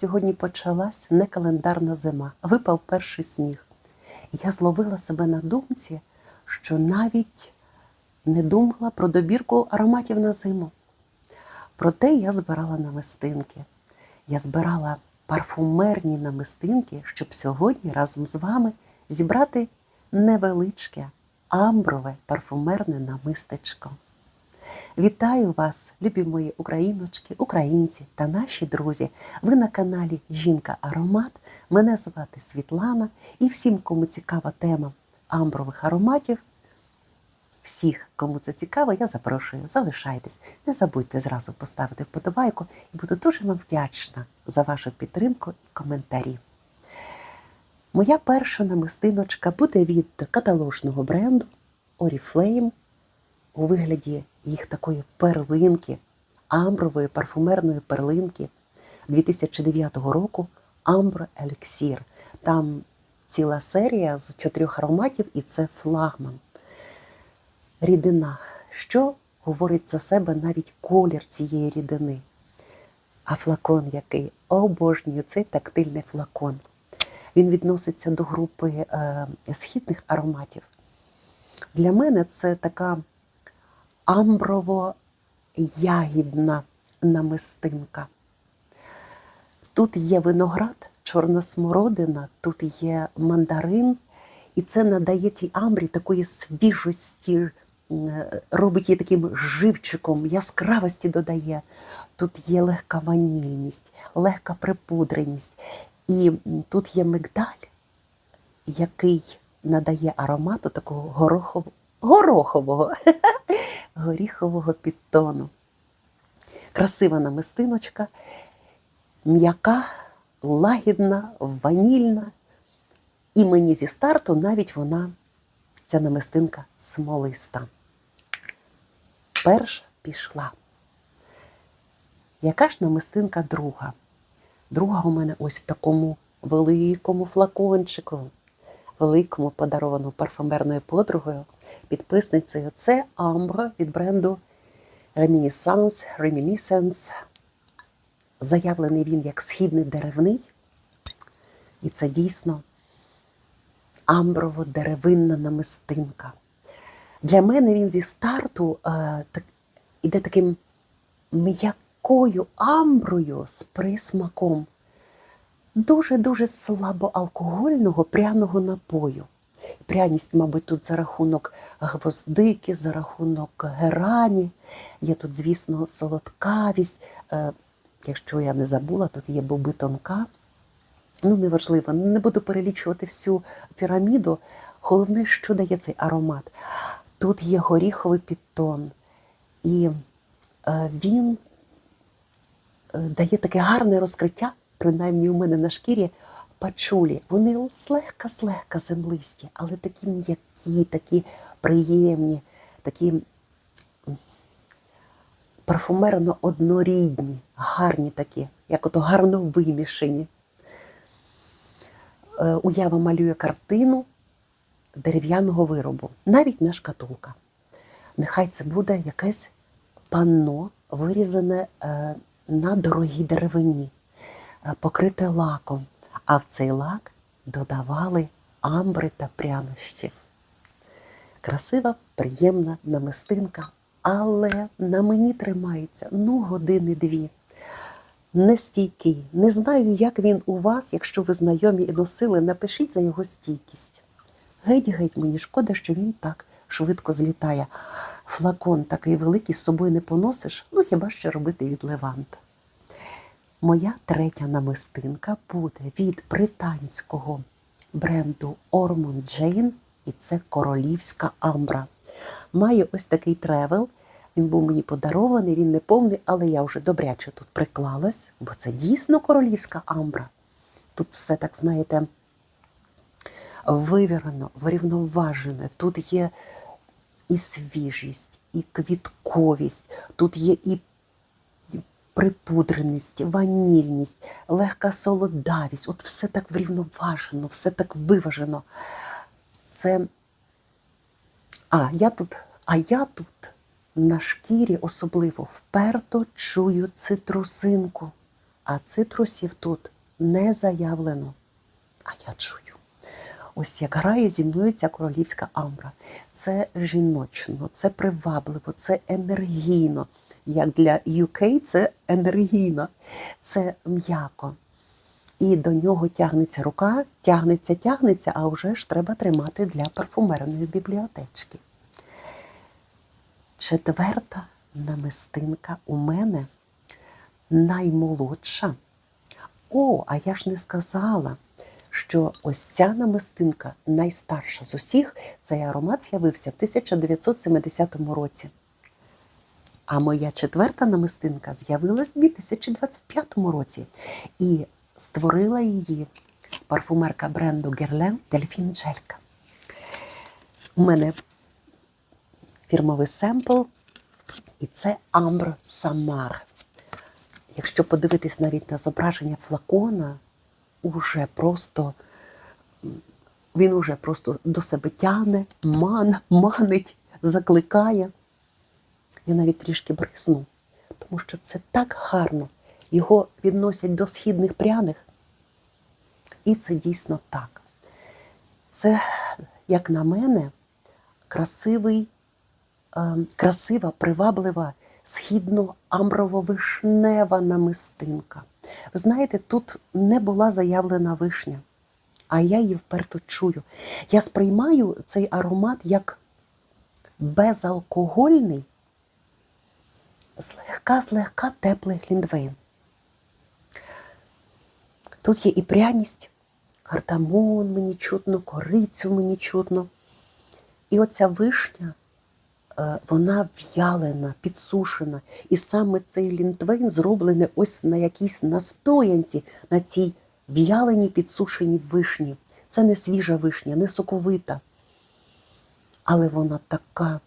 Сьогодні почалась некалендарна зима, випав перший сніг. Я зловила себе на думці, що навіть не думала про добірку ароматів на зиму. Проте я збирала намистинки. Я збирала парфумерні намистинки, щоб сьогодні разом з вами зібрати невеличке амброве парфумерне намистечко. Вітаю вас, любі мої україночки, українці та наші друзі. Ви на каналі Жінка Аромат. Мене звати Світлана і всім, кому цікава тема амбрових ароматів. Всіх, кому це цікаво, я запрошую, залишайтесь. Не забудьте зразу поставити вподобайку і буду дуже вам вдячна за вашу підтримку і коментарі. Моя перша намистиночка буде від каталожного бренду Oriflame у вигляді їх такої перлинки, амбрової парфумерної перлинки 2009 року Амбро Еліксір. Там ціла серія з чотирьох ароматів, і це флагман. Рідина. Що говорить за себе навіть колір цієї рідини? А флакон який? Обожнюю цей тактильний флакон. Він відноситься до групи е, східних ароматів. Для мене це така амброво-ягідна намистинка. Тут є виноград, чорна смородина, тут є мандарин, і це надає цій амбрі такої свіжості, е, робить її таким живчиком, яскравості додає. Тут є легка ванільність, легка припудреність. І тут є мигдаль, який надає аромату такого горохового, горохового, горіхового підтону. Красива намистиночка, м'яка, лагідна, ванільна. І мені зі старту навіть вона, ця намистинка, смолиста. Перша пішла. Яка ж намистинка друга? Друга у мене ось в такому великому флакончику, великому подарованому парфумерною подругою, підписницею. Це Амбра від бренду Reminiscence, Reminiscence. Заявлений він як східний деревний. І це дійсно амброво-деревинна намистинка. Для мене він зі старту е, так, іде таким м'якою амброю з присмаком дуже-дуже слабоалкогольного пряного напою. Пряність, мабуть, тут за рахунок гвоздики, за рахунок герані. Є тут, звісно, солодкавість. Е, Якщо я не забула, тут є боби тонка. Ну, неважливо, не буду перелічувати всю піраміду. Головне, що дає цей аромат. Тут є горіховий підтон, і е, він е, дає таке гарне розкриття, принаймні у мене на шкірі, пачулі. Вони злегка-злегка землисті, але такі м'які, такі приємні, такі парфумерно однорідні, гарні такі, як ото гарно вимішані. Е, Уява малює картину дерев'яного виробу, навіть не шкатулка. Нехай це буде якесь панно, вирізане е, на дорогій деревині, покрите лаком, а в цей лак додавали амбри та прянощі. Красива, приємна намистинка, але на мені тримається ну години-дві. Нестійкий. Не знаю, як він у вас, якщо ви знайомі і носили, напишіть за його стійкість. Геть-геть, мені шкода, що він так швидко злітає. Флакон такий великий з собою не поносиш, ну хіба що робити від Леванта. Моя третя намистинка буде від британського бренду Ormond Jane, і це королівська амбра. Має ось такий тревел. Він був мені подарований, він не повний, але я вже добряче тут приклалась, бо це дійсно королівська амбра. Тут все так, знаєте, вивірено, врівноважене. Тут є і свіжість, і квітковість, тут є і припудреність, ванільність, легка солодавість. От все так врівноважено, все так виважено. Це. А я тут, а я тут на шкірі особливо вперто чую цитрусинку. а цитрусів тут не заявлено. А я чую. Ось як грає зі мною ця королівська амбра. Це жіночно, це привабливо, це енергійно. Як для UK це енергійно, це м'яко. І до нього тягнеться рука, тягнеться, тягнеться, а вже ж треба тримати для парфумерної бібліотечки. Четверта намистинка у мене наймолодша. О, а я ж не сказала, що ось ця намистинка найстарша з усіх. Цей аромат з'явився в 1970 році. А моя четверта намистинка з'явилась у 2025 році. І створила її парфумерка бренду Guerlain Delphine Джелька. У мене фірмовий семпл, і це Ambre Samar. Якщо подивитись навіть на зображення флакона, уже просто він уже просто до себе тягне, ман, манить, закликає. Я навіть трішки бризну, тому що це так гарно. Його відносять до східних пряних. І це дійсно так. Це, як на мене, красивий, е, красива, приваблива східно-амброво-вишнева намистинка. Ви знаєте, тут не була заявлена вишня, а я її вперто чую. Я сприймаю цей аромат як безалкогольний, злегка-злегка теплий глінтвейн. Тут є і пряність, кардамон мені чутно, корицю мені чутно. І оця вишня, е, вона в'ялена, підсушена. І саме цей лінтвейн зроблений ось на якійсь настоянці, на цій в'яленій підсушеній вишні. Це не свіжа вишня, не соковита. Але вона така,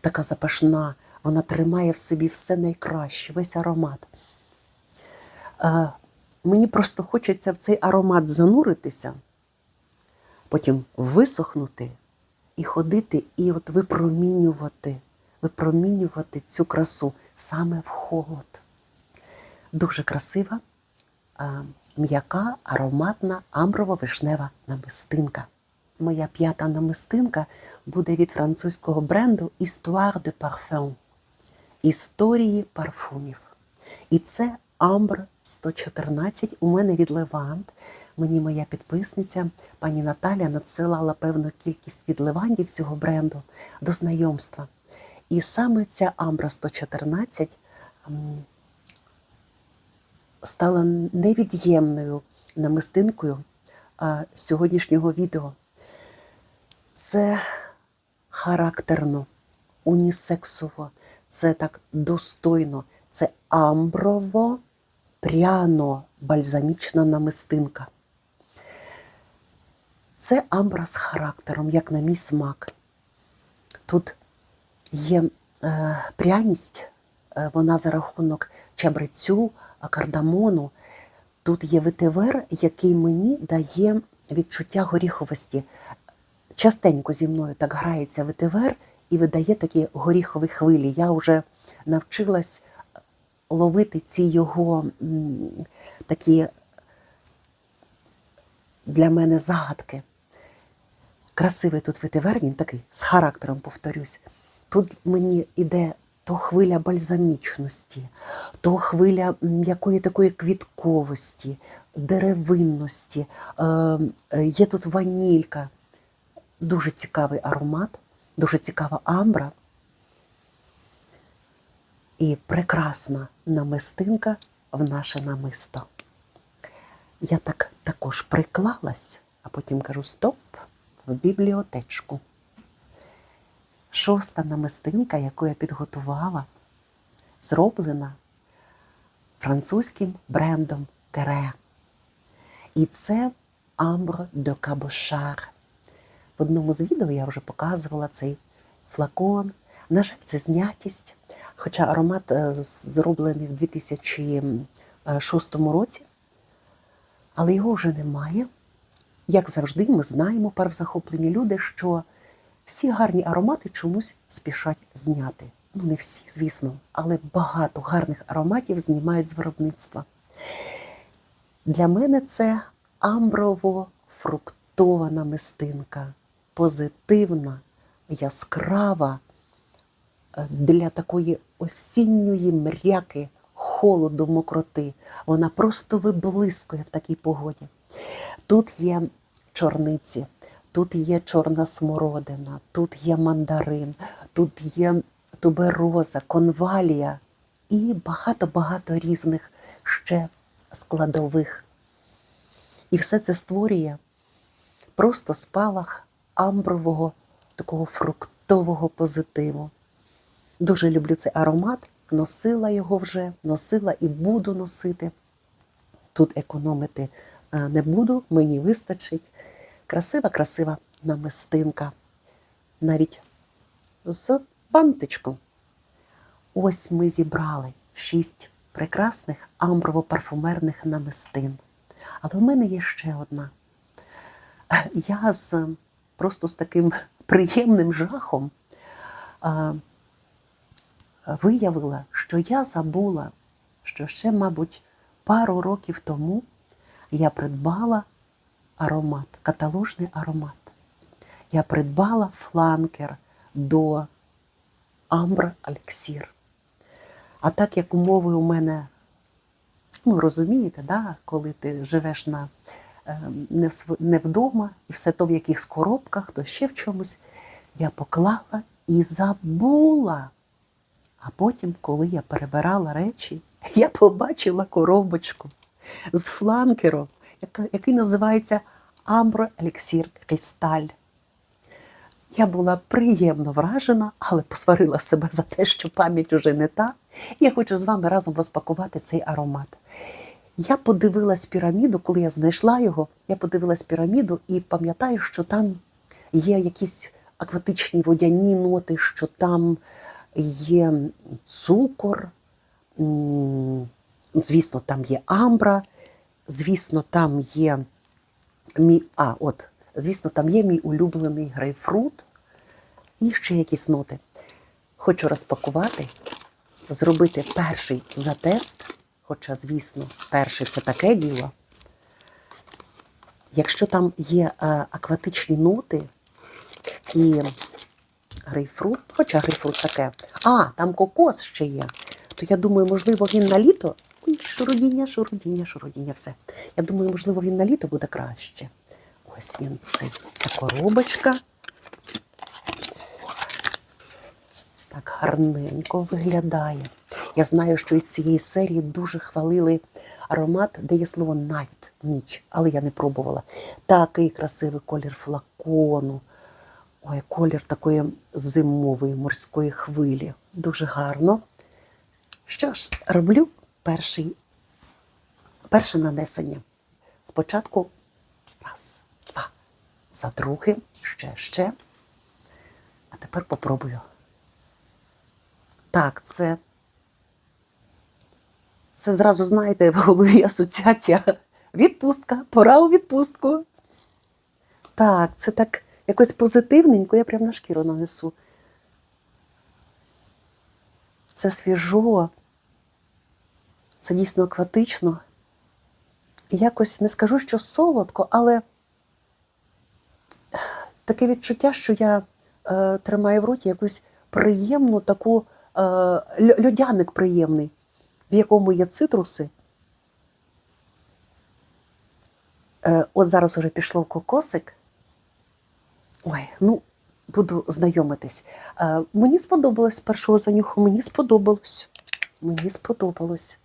така запашна, вона тримає в собі все найкраще, весь аромат. Мені просто хочеться в цей аромат зануритися, потім висохнути і ходити, і от випромінювати, випромінювати цю красу саме в холод. Дуже красива, м'яка, ароматна амброво-вишнева намистинка. Моя п'ята намистинка буде від французького бренду Histoire de Parfum. Історії парфумів. І це Амбр 114 у мене від Левант. Мені моя підписниця пані Наталя надсилала певну кількість від Левандів цього бренду до знайомства. І саме ця Амбра 114 стала невід'ємною намистинкою сьогоднішнього відео. Це характерно, унісексово, це так достойно, це амброво, пряно бальзамічна намистинка. Це амбра з характером, як на мій смак. Тут є е, пряність, е, вона за рахунок чабрецю, кардамону. Тут є ветивер, який мені дає відчуття горіховості. Частенько зі мною так грається ветивер і видає такі горіхові хвилі. Я вже навчилась ловити ці його такі для мене загадки. Красивий тут ветивер, він такий з характером, повторюсь. Тут мені йде то хвиля бальзамічності, то хвиля м'якої такої квітковості, деревинності, е, е, є тут ванілька. Дуже цікавий аромат, дуже цікава амбра. І прекрасна намистинка в наше намисто. Я так також приклалась, а потім кажу стоп в бібліотечку. Шоста намистинка, яку я підготувала, зроблена французьким брендом Кере. І це Ambre de Cabochard. В одному з відео я вже показувала цей флакон. На жаль, це знятість. Хоча аромат е, зроблений в 2006 році, але його вже немає. Як завжди, ми знаємо, парвзахоплені люди, що всі гарні аромати чомусь спішать зняти. Ну, не всі, звісно, але багато гарних ароматів знімають з виробництва. Для мене це амброво-фруктова намистинка, позитивна, яскрава, е, для такої осінньої мряки, холоду, мокроти. Вона просто виблискує в такій погоді. Тут є чорниці, тут є чорна смородина, тут є мандарин, тут є тубероза, конвалія і багато-багато різних ще складових. І все це створює просто спалах амбрового, такого фруктового позитиву. Дуже люблю цей аромат, носила його вже, носила і буду носити. Тут економити е, не буду, мені вистачить. Красива, красива намистинка. Навіть з бантичком. Ось ми зібрали шість прекрасних амброво-парфумерних намистин. Але в мене є ще одна. Я з просто з таким приємним жахом а, виявила, що я забула, що ще, мабуть, пару років тому я придбала аромат, каталожний аромат. Я придбала фланкер до Амбр Алексір. А так як умови у мене, ну розумієте, да, коли ти живеш на, не, в, не вдома, і все то в якихось коробках, то ще в чомусь, я поклала і забула. А потім, коли я перебирала речі, я побачила коробочку з фланкером, який називається Амбро Еліксір Кристаль. Я була приємно вражена, але посварила себе за те, що пам'ять уже не та. Я хочу з вами разом розпакувати цей аромат. Я подивилась піраміду, коли я знайшла його, я подивилась піраміду і пам'ятаю, що там є якісь акватичні водяні ноти, що там є цукор, звісно, там є амбра, звісно, там є мій, а, от, звісно, там є мій улюблений грейпфрут і ще якісь ноти. Хочу розпакувати, зробити перший затест, хоча, звісно, перший це таке діло. Якщо там є е, акватичні ноти і грейпфрут, хоча грейпфрут таке, а, там кокос ще є, то я думаю, можливо, він на літо. Ой, шурудіння, шурудіння, шурудіння, все. Я думаю, можливо, він на літо буде краще. Ось він, цей, ця коробочка. Так гарненько виглядає. Я знаю, що із цієї серії дуже хвалили аромат, де є слово night, ніч, але я не пробувала. Такий красивий колір флакону. Ой, колір такої зимової морської хвилі. Дуже гарно. Що ж, роблю перший, перше нанесення. Спочатку раз, два, за другим, ще, ще. А тепер попробую. Так, це. Це зразу, знаєте, в голові асоціація. Відпустка, пора у відпустку. Так, це так якось позитивненько, я прямо на шкіру нанесу. Це свіжо, це дійсно акватично. І якось не скажу, що солодко, але таке відчуття, що я е, тримаю в роті якусь приємну таку е, льодяник приємний, в якому є цитруси. Е, от зараз уже пішло кокосик. Ой, ну, буду знайомитись. Е, мені сподобалось першого занюху, мені сподобалось. Мені сподобалось.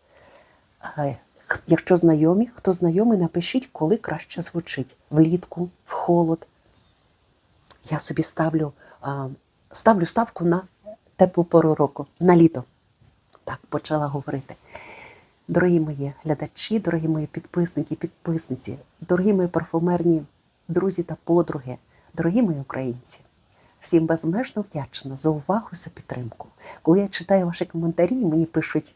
Якщо знайомі, хто знайомий, напишіть, коли краще звучить. Влітку, в холод. Я собі ставлю, ставлю ставку на теплу пору року, на літо. Так, почала говорити. Дорогі мої глядачі, дорогі мої підписники, підписниці, дорогі мої парфумерні друзі та подруги, дорогі мої українці. Всім безмежно вдячна за увагу за підтримку. Коли я читаю ваші коментарі, мені пишуть,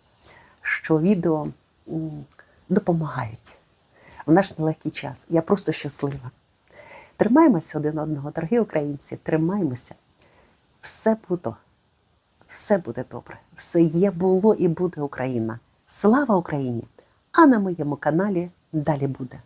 що відео допомагають в наш нелегкий час. Я просто щаслива. Тримаємося один одного, дорогі українці, тримаємося. Все буде, все буде добре. Все є, було і буде Україна. Слава Україні! А на моєму каналі далі буде.